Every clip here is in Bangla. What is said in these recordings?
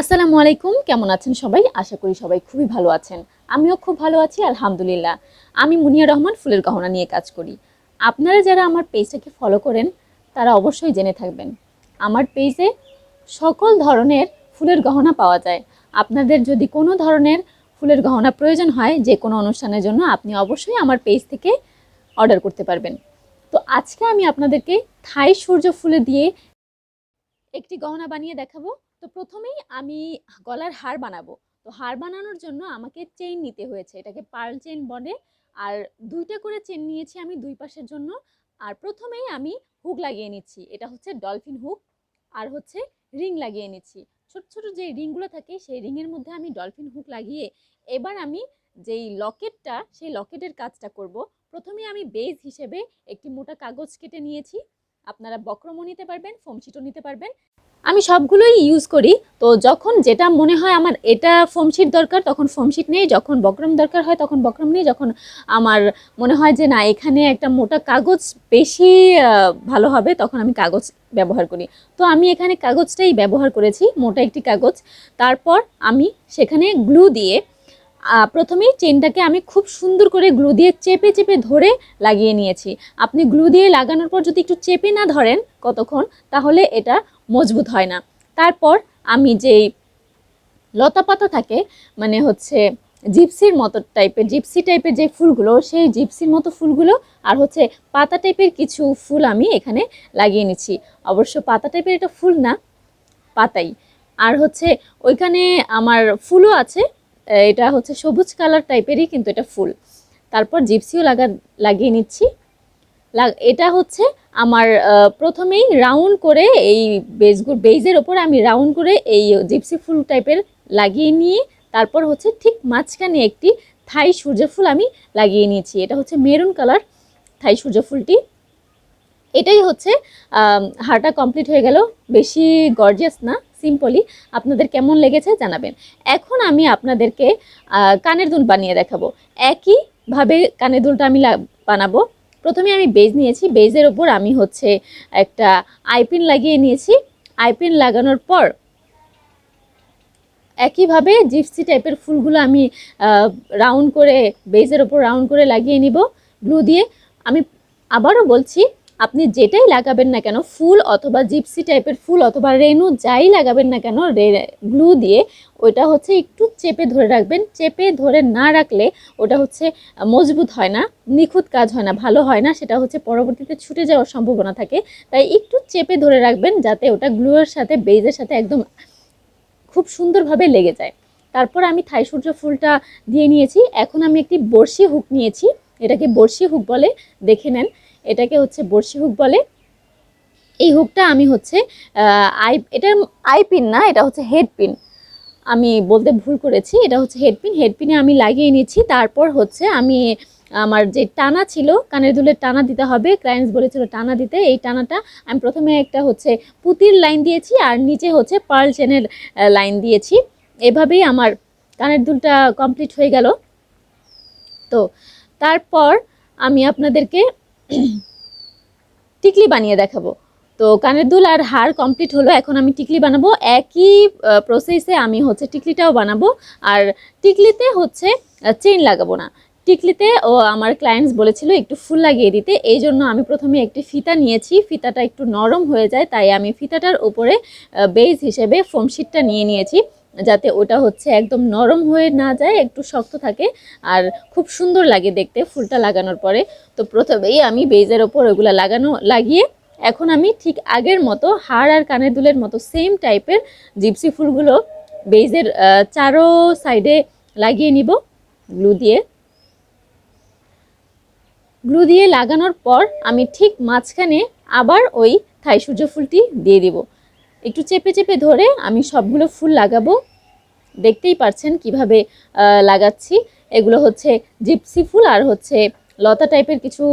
আসসালামু আলাইকুম, কেমন আছেন সবাই? আশা করি সবাই খুবই ভালো আছেন। আমিও খুব ভালো আছি, আলহামদুলিল্লাহ। আমি মুনিয়া রহমান, ফুলের গহনা নিয়ে কাজ করি। আপনারা যারা আমার পেজটাকে ফলো করেন, তারা অবশ্যই জেনে থাকবেন। আমার পেজে সকল ধরনের ফুলের গহনা পাওয়া যায়। আপনাদের যদি কোনো ধরনের ফুলের গহনা প্রয়োজন হয়, যে কোনো অনুষ্ঠানের জন্য, আপনি অবশ্যই আমার পেজ থেকে অর্ডার করতে পারবেন। তো আজকে আমি আপনাদেরকে থাই সূর্য ফুলে দিয়ে একটি গহনা বানিয়ে দেখাবো। তো প্রথমেই আমি গলার হার বানাবো। তো হার বানানোর জন্য আমাকে চেইন নিতে হয়েছে। এটাকে পার্ল চেইন বলে। আর দুইটা করে চেন নিয়েছি আমি দুই পাশের জন্য। আর প্রথমেই আমি হুক লাগিয়ে নিচ্ছি। এটা হচ্ছে ডলফিন হুক আর হচ্ছে রিং লাগিয়ে নিচ্ছি। ছোট ছোট যে রিংগুলো থাকে, সেই রিংয়ের মধ্যে আমি ডলফিন হুক লাগিয়ে এবার আমি যেই লকেটটা, সেই লকেটের কাজটা করব। প্রথমে আমি বেজ হিসেবে একটি মোটা কাগজ কেটে নিয়েছি। আপনারা বক্রমও নিতে পারবেন ফোমশিটও নিতে পারবেন। আমি সবগুলোই ইউজ করি। তো যখন যেটা মনে হয় আমার এটা ফোমশিট দরকার, তখন ফোমশিট নেই। যখন বক্রম দরকার হয়, তখন বক্রম নেই। যখন আমার মনে হয় যে না, এখানে একটা মোটা কাগজ বেশি ভালো হবে, তখন আমি কাগজ ব্যবহার করি। তো আমি এখানে কাগজটাই ব্যবহার করেছি, মোটা একটি কাগজ। তারপর আমি সেখানে গ্লু দিয়ে প্রথমেই চেনটাকে আমি খুব সুন্দর করে গ্লু দিয়ে চেপে চেপে ধরে লাগিয়ে নিয়েছি। আপনি গ্লু দিয়ে লাগানোর পর যদি একটু চেপে না ধরেন কতক্ষণ, তাহলে এটা মজবুত হয় না। তারপর আমি যেই লতা পাতা থাকে মানে হচ্ছে জিপসির মতো টাইপের, জিপসি টাইপের যে ফুলগুলো, সেই জিপসির মতো ফুলগুলো আর হচ্ছে পাতা টাইপের কিছু ফুল আমি এখানে লাগিয়ে নিচ্ছি। অবশ্য পাতা টাইপের এটা ফুল না, পাতাই। আর হচ্ছে ওইখানে আমার ফুলও আছে, এটা হচ্ছে সবুজ কালার টাইপেরই কিন্তু এটা ফুল। তারপর জিপসিও লাগা, লাগিয়ে নিচ্ছি। এটা হচ্ছে আমার প্রথমেই রাউন্ড করে এই বেজগুলো বেজের ওপর আমি রাউন্ড করে এই জিপসি ফুল টাইপের লাগিয়ে নিয়ে, তারপর হচ্ছে ঠিক মাঝখানে একটি থাই সূর্যফুল আমি লাগিয়ে নিয়েছি। এটা হচ্ছে মেরুন কালার থাই সূর্যফুলটি এটাই হচ্ছে হারটা কমপ্লিট হয়ে গেল। বেশি গর্জিয়াস না সিম্পলি আপনাদের কেমন লেগেছে জানাবেন। এখন আমি আপনাদেরকে কানের দুল বানিয়ে দেখাবো। একইভাবে কানের দুলটা আমি বানাবো। প্রথমে আমি বেজ নিয়েছি। বেজের ওপর আমি হচ্ছে একটা আইপিন লাগিয়ে নিয়েছি। আইপিন লাগানোর পর একইভাবে জিপসি টাইপের ফুলগুলো আমি রাউন্ড করে বেজের ওপর রাউন্ড করে লাগিয়ে নিব। গ্লু দিয়ে আমি আবারও বলছি আপনি যেটাই লাগাবেন না কেন, ফুল অথবা জিপসি টাইপের ফুল অথবা রেনু যাই লাগাবেন না কেন গ্লু দিয়ে ওইটা হচ্ছে একটু চেপে ধরে রাখবেন। চেপে ধরে না রাখলে ওটা হচ্ছে মজবুত হয় না, নিখুঁত কাজ হয় না, ভালো হয় না, সেটা হচ্ছে পরবর্তীতে ছুটে যাওয়ার সম্ভাবনা থাকে। তাই একটু চেপে ধরে রাখবেন যাতে ওটা গ্লুয়ের সাথে, বেজের সাথে একদম খুব সুন্দরভাবে লেগে যায়। তারপর আমি থাই সূর্য ফুলটা দিয়ে নিয়েছি। এখন আমি একটি বড়শি হুক নিয়েছি। এটাকে বড়শি হুক বলে দেখে নেন। এটাকে হচ্ছে বড়শি হুক বলে। এই হুকটা আমি হচ্ছে আই এটা আই পিন না, এটা হচ্ছে হেড পিন। আমি বলতে ভুল করেছি, এটা হচ্ছে হেড পিন। হেড পিনে আমি লাগিয়ে নিয়েছি, তারপর হচ্ছে আমি আমার যে টানা ছিল, কানের দুলের টানা দিতে হবে ক্লায়েন্টস বলেছিল টানা দিতে। এই টানাটা আমি প্রথমে একটা হচ্ছে পুতির লাইন দিয়েছি, আর নিচে হচ্ছে পার্ল চেনের লাইন দিয়েছি। এভাবেই আমার কানের দুলটা কমপ্লিট হয়ে গেল। তো, তারপর আমি আপনাদেরকে টিকলি বানিয়ে দেখাবো। তো কানের দুল আর হার কমপ্লিট হলো, এখন আমি টিকলি বানাবো। একই প্রসেসে আমি হচ্ছে টিকলিটাও বানাবো। আর টিকলিতে হচ্ছে চেইন লাগাবো না। টিকলিতে ও আমার ক্লায়েন্টস বলেছিল একটু ফুল লাগিয়ে দিতে। এই জন্য আমি প্রথমে একটি ফিতা নিয়েছি। ফিতাটা একটু নরম হয়ে যায়, তাই আমি ফিতাটার উপরে বেজ হিসেবে ফোমশিটটা নিয়ে নিয়েছি। যাতে ওটা হচ্ছে একদম নরম হয়ে না যায়, একটু শক্ত থাকে আর খুব সুন্দর লাগে দেখতে ফুলটা লাগানোর পরে। তো প্রথমেই আমি বেজের ওপর ওগুলো লাগানো, লাগিয়ে এখন আমি ঠিক আগের মতো হাড় আর কানের দুলের মতো সেম টাইপের জিপসি ফুলগুলো বেজের চারো সাইডে লাগিয়ে নিব গ্লু দিয়ে। গ্লু দিয়ে লাগানোর পর আমি ঠিক মাঝখানে আবার ওই থাই সূর্য ফুলটি দিয়ে দিব। একটু চেপে চেপে ধরে আমি সবগুলো ফুল লাগাবো। দেখতেই পারছেন কীভাবে লাগাচ্ছি। এগুলো হচ্ছে জিপসি ফুল আর হচ্ছে লতা টাইপের কিছু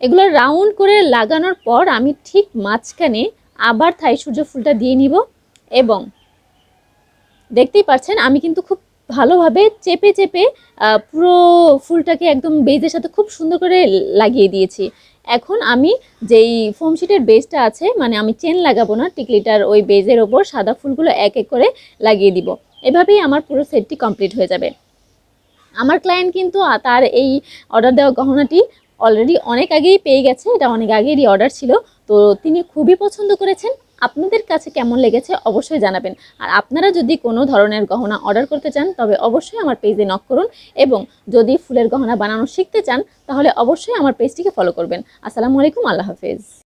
এগুলো রাউন্ড করে লাগানোর পর আমি ঠিক মাঝখানে আবার থাই সূর্য ফুলটা দিয়ে নিব এবং দেখতেই পাচ্ছেন আমি কিন্তু খুব ভালোভাবে চেপে চেপে পুরো ফুলটাকে একদম বেজের সাথে খুব সুন্দর করে লাগিয়ে দিয়েছি। এখন আমি যেই ফোম শিটের বেজটা আছে মানে আমি চেন লাগাবো না, টিকলিটার ওই বেজের ওপর সাদা ফুলগুলো এক এক করে লাগিয়ে দিব। এভাবেই আমার পুরো সেটটি কমপ্লিট হয়ে যাবে। আমার ক্লায়েন্ট কিন্তু তার এই অর্ডার দেওয়া গহনাটি অলরেডি অনেক আগেই পেয়ে গেছে, এটা অনেক আগেরই অর্ডার ছিল। তো তিনি খুবই পছন্দ করেছেন। আপনাদের কাছে কেমন লেগেছে অবশ্যই জানাবেন। আর আপনারা যদি কোনো ধরনের গহনা অর্ডার করতে চান, তবে অবশ্যই আমার পেজে নক করুন এবং যদি ফুলের গহনা বানানো শিখতে চান, তাহলে অবশ্যই আমার পেজটিকে ফলো করবেন। আসসালামু আলাইকুম, আল্লাহ হাফেজ।